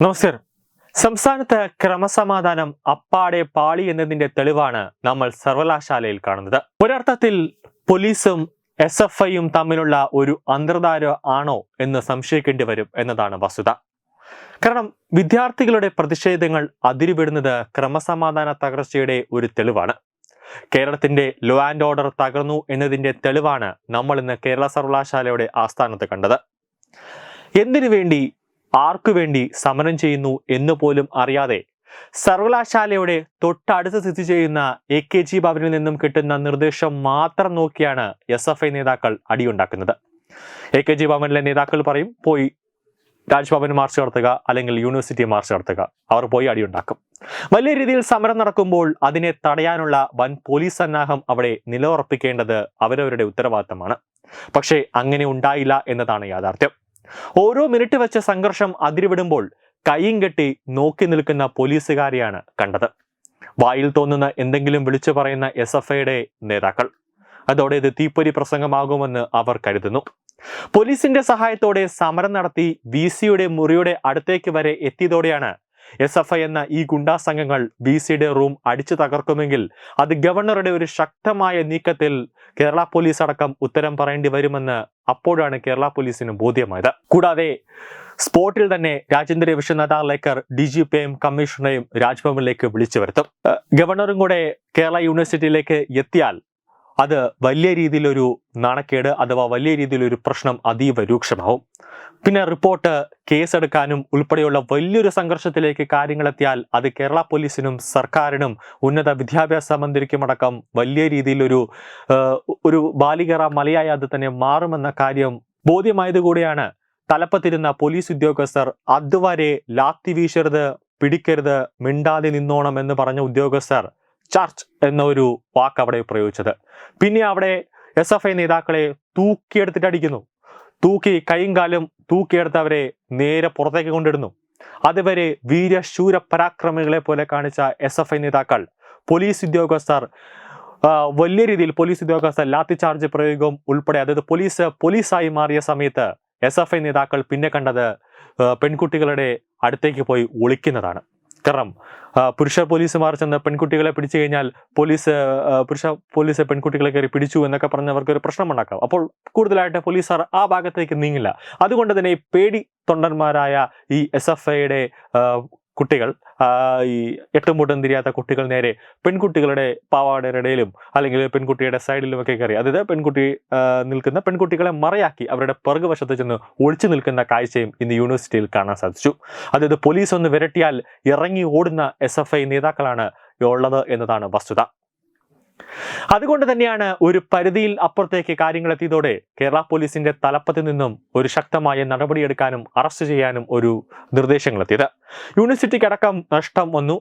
നമസ്കാരം. സംസ്ഥാനത്ത് ക്രമസമാധാനം അപ്പാടെ പാളി എന്നതിന്റെ തെളിവാണ് നമ്മൾ സർവകലാശാലയിൽ കാണുന്നത്. ഒരർത്ഥത്തിൽ പോലീസും എസ് എഫ് ഐയും തമ്മിലുള്ള ഒരു അന്തർധാര ആണോ എന്ന് സംശയിക്കേണ്ടി വരും എന്നതാണ് വസ്തുത. കാരണം വിദ്യാർത്ഥികളുടെ പ്രതിഷേധങ്ങൾ അതിരുവിടുന്നത് ക്രമസമാധാന തകർച്ചയുടെ ഒരു തെളിവാണ്. കേരളത്തിന്റെ ലോ ആൻഡ് ഓർഡർ തകർന്നു എന്നതിന്റെ തെളിവാണ് നമ്മൾ ഇന്ന് കേരള സർവകലാശാലയുടെ ആസ്ഥാനത്ത് കണ്ടത്. എന്തിനു വേണ്ടി ആർക്കു വേണ്ടി സമരം ചെയ്യുന്നു എന്ന് പോലും അറിയാതെ സർവകലാശാലയുടെ തൊട്ടടുത്ത് സ്ഥിതി ചെയ്യുന്ന എ കെ ജി ഭവനിൽ നിന്നും കിട്ടുന്ന നിർദ്ദേശം മാത്രം നോക്കിയാണ് എസ് എഫ് ഐ നേതാക്കൾ അടിയുണ്ടാക്കുന്നത്. എ കെ ജി ഭവനിലെ നേതാക്കൾ പറയും പോയി രാജ്ഭവൻ മാർച്ച് നടത്തുക അല്ലെങ്കിൽ യൂണിവേഴ്സിറ്റി മാർച്ച് നടത്തുക. അവർ പോയി അടിയുണ്ടാക്കും. വലിയ രീതിയിൽ സമരം നടക്കുമ്പോൾ അതിനെ തടയാനുള്ള വൻ പോലീസ് സന്നാഹം അവിടെ നിലയുറപ്പിക്കേണ്ടത് അവരവരുടെ ഉത്തരവാദിത്തമാണ്. പക്ഷേ അങ്ങനെ ഉണ്ടായില്ല എന്നതാണ് യാഥാർത്ഥ്യം. ഓരോ മിനിറ്റ് വെച്ച സംഘർഷം അതിരുവിടുമ്പോൾ കൈയും കെട്ടി നോക്കി നിൽക്കുന്ന പോലീസുകാരെയാണ് കണ്ടത്. വായിൽ തോന്നുന്ന എന്തെങ്കിലും വിളിച്ചു പറയുന്ന എസ് എഫ് ഐയുടെ നേതാക്കൾ. അതോടെ ഇത് തീപ്പൊരി പ്രസംഗമാകുമെന്ന് അവർ കരുതുന്നു. പോലീസിന്റെ സഹായത്തോടെ സമരം നടത്തി വി സിയുടെ മുറിയുടെ അടുത്തേക്ക് വരെ എത്തിയതോടെയാണ് എസ് എഫ് ഐ എന്ന ഈ ഗുണ്ടാ സംഘങ്ങൾ ബി സിയുടെ റൂം അടിച്ചു തകർക്കുമെങ്കിൽ അത് ഗവർണറുടെ ഒരു ശക്തമായ നീക്കത്തിൽ കേരള പോലീസ് അടക്കം ഉത്തരം പറയേണ്ടി വരുമെന്ന് അപ്പോഴാണ് കേരള പോലീസിന് ബോധ്യമായത്. കൂടാതെ സ്പോട്ടിൽ തന്നെ Rajendra Vishwanatha Laker D G പിയെയും കമ്മീഷണറെയും രാജ്ഭവനിലേക്ക് വിളിച്ചു വരുത്തും. ഗവർണറും കൂടെ കേരള യൂണിവേഴ്സിറ്റിയിലേക്ക് എത്തിയാൽ അത് വലിയ രീതിയിലൊരു നാണക്കേട് അഥവാ വലിയ രീതിയിലൊരു പ്രശ്നം അതീവ രൂക്ഷമാവും. പിന്നെ റിപ്പോർട്ട് കേസെടുക്കാനും ഉൾപ്പെടെയുള്ള വലിയൊരു സംഘർഷത്തിലേക്ക് കാര്യങ്ങളെത്തിയാൽ അത് കേരള പോലീസിനും സർക്കാരിനും ഉന്നത വിദ്യാഭ്യാസ മന്ത്രിക്കുമടക്കം വലിയ രീതിയിലൊരു ഒരു ബാലികറ മലയായി അത് തന്നെ മാറുമെന്ന കാര്യം ബോധ്യമായതുകൂടിയാണ് തലപ്പത്തിരുന്ന പോലീസ് ഉദ്യോഗസ്ഥർ അതുവരെ ലാത്തി വീശരുത് പിടിക്കരുത് മിണ്ടാതെ നിന്നോണം എന്ന് പറഞ്ഞ ഉദ്യോഗസ്ഥർ ചർച്ച് എന്ന ഒരു വാക്ക് അവിടെ പ്രയോഗിച്ചത്. പിന്നെ അവിടെ എസ് എഫ് ഐ നേതാക്കളെ തൂക്കിയെടുത്തിട്ട് അടിക്കുന്നു തൂക്കി കൈയും കാലും തൂക്കിയെടുത്ത് അവരെ നേരെ പുറത്തേക്ക് കൊണ്ടിടുന്നു. അതുവരെ വീരശൂര പരാക്രമികളെ പോലെ കാണിച്ച എസ് എഫ് ഐ നേതാക്കൾ പോലീസ് ഉദ്യോഗസ്ഥർ വലിയ രീതിയിൽ പോലീസ് ഉദ്യോഗസ്ഥർ ലാത്തി ചാർജ് പ്രയോഗം ഉൾപ്പെടെ അതായത് പോലീസ് പോലീസായി മാറിയ സമയത്ത് എസ് എഫ് ഐ നേതാക്കൾ പിന്നെ കണ്ടത് പെൺകുട്ടികളുടെ അടുത്തേക്ക് പോയി ഒളിക്കുന്നതാണ്. കാരണം പുരുഷ പോലീസുമാർ ചെന്ന് പെൺകുട്ടികളെ പിടിച്ചു കഴിഞ്ഞാൽ പോലീസ് പുരുഷ പോലീസ് പെൺകുട്ടികളെ കയറി പിടിച്ചു എന്നൊക്കെ പറഞ്ഞ് അവർക്ക് ഒരു പ്രശ്നമുണ്ടാക്കാം. അപ്പോൾ കൂടുതലായിട്ട് പോലീസുകാർ ആ ഭാഗത്തേക്ക് നീങ്ങില്ല. അതുകൊണ്ട് തന്നെ ഈ പേടി തൊണ്ടന്മാരായ ഈ എസ് എഫ് ഐയുടെ കുട്ടികൾ ഈ എട്ടും മുട്ടും തിരിയാത്ത കുട്ടികൾ നേരെ പെൺകുട്ടികളുടെ പാവാടയുടെ ഇടയിലും അല്ലെങ്കിൽ പെൺകുട്ടിയുടെ സൈഡിലും ഒക്കെ കയറി. അതായത് പെൺകുട്ടി നിൽക്കുന്ന പെൺകുട്ടികളെ മറയാക്കി അവരുടെ പിറകുവശത്ത് ചെന്ന് ഒളിച്ചു നിൽക്കുന്ന കാഴ്ചയും ഇന്ന് യൂണിവേഴ്സിറ്റിയിൽ കാണാൻ സാധിച്ചു. അതായത് പോലീസ് ഒന്ന് വിരട്ടിയാൽ ഇറങ്ങി ഓടുന്ന എസ് നേതാക്കളാണ് ഉള്ളത് എന്നതാണ് വസ്തുത. അതുകൊണ്ട് തന്നെയാണ് ഒരു പരിധിയിൽ അപ്പുറത്തേക്ക് കാര്യങ്ങൾ എത്തിയതോടെ കേരള പോലീസിന്റെ തലപ്പത്തിൽ നിന്നും ഒരു ശക്തമായ നടപടിയെടുക്കാനും അറസ്റ്റ് ചെയ്യാനും ഒരു നിർദ്ദേശങ്ങളെത്തിയത് യൂണിവേഴ്സിറ്റിക്കടക്കം നഷ്ടം വന്നു.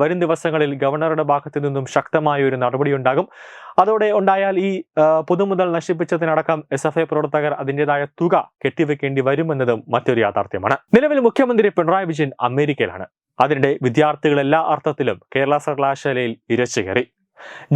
വരും ദിവസങ്ങളിൽ ഗവർണറുടെ ഭാഗത്തു നിന്നും ശക്തമായ ഒരു നടപടി ഉണ്ടാകും. അതോടെ ഉണ്ടായാൽ ഈ പൊതുമുതൽ നശിപ്പിച്ചതിനടക്കം എസ് എഫ് ഐ പ്രവർത്തകർ അതിന്റെതായ തുക കെട്ടിവെക്കേണ്ടി വരുമെന്നതും മറ്റൊരു യാഥാർത്ഥ്യമാണ്. നിലവിൽ മുഖ്യമന്ത്രി പിണറായി വിജയൻ അമേരിക്കയിലാണ്. അതിനിടെ വിദ്യാർത്ഥികൾ എല്ലാ അർത്ഥത്തിലും കേരള സർവകലാശാലയിൽ ഇരച്ചു കയറി.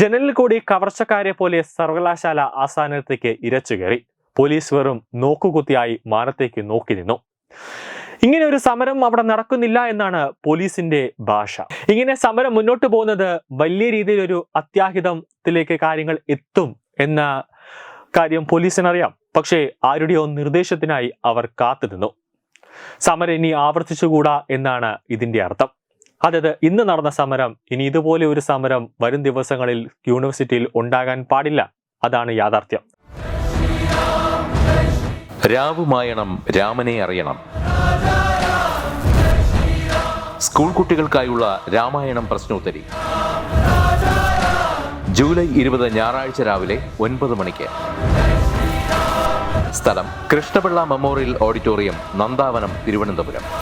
ജനലിൽ കൂടി കവർച്ചക്കാരെ പോലെ സർവകലാശാല ആസ്ഥാനത്തേക്ക് ഇരച്ചു കയറി. പോലീസ് വെറും നോക്കുകുത്തിയായി മാനത്തേക്ക് നോക്കി നിന്നു. ഇങ്ങനെ ഒരു സമരം അവിടെ നടക്കുന്നില്ല എന്നാണ് പോലീസിന്റെ ഭാഷ. ഇങ്ങനെ സമരം മുന്നോട്ട് പോകുന്നത് വലിയ രീതിയിൽ ഒരു അത്യാഹിതത്തിലേക്ക് കാര്യങ്ങൾ എത്തും എന്ന കാര്യം പോലീസിനറിയാം. പക്ഷേ ആരുടെയോ നിർദ്ദേശത്തിനായി അവർ കാത്തുനിന്നു. സമരം ഇനി ആവർത്തിച്ചുകൂടാ എന്നാണ് ഇതിന്റെ അർത്ഥം. അതായത് ഇന്ന് നടന്ന സമരം ഇനി ഇതുപോലെ ഒരു സമരം വരും ദിവസങ്ങളിൽ യൂണിവേഴ്സിറ്റിയിൽ ഉണ്ടാകാൻ പാടില്ല. അതാണ് യാഥാർത്ഥ്യം. രാവുമായണം രാമനെ അറിയണം. സ്കൂൾ കുട്ടികൾക്കായുള്ള രാമായണം പ്രശ്നോത്തരി. ജൂലൈ ഇരുപത് ഞായറാഴ്ച രാവിലെ ഒൻപത് മണിക്ക്. സ്ഥലം കൃഷ്ണപിള്ള മെമ്മോറിയൽ ഓഡിറ്റോറിയം നന്ദാവനം തിരുവനന്തപുരം.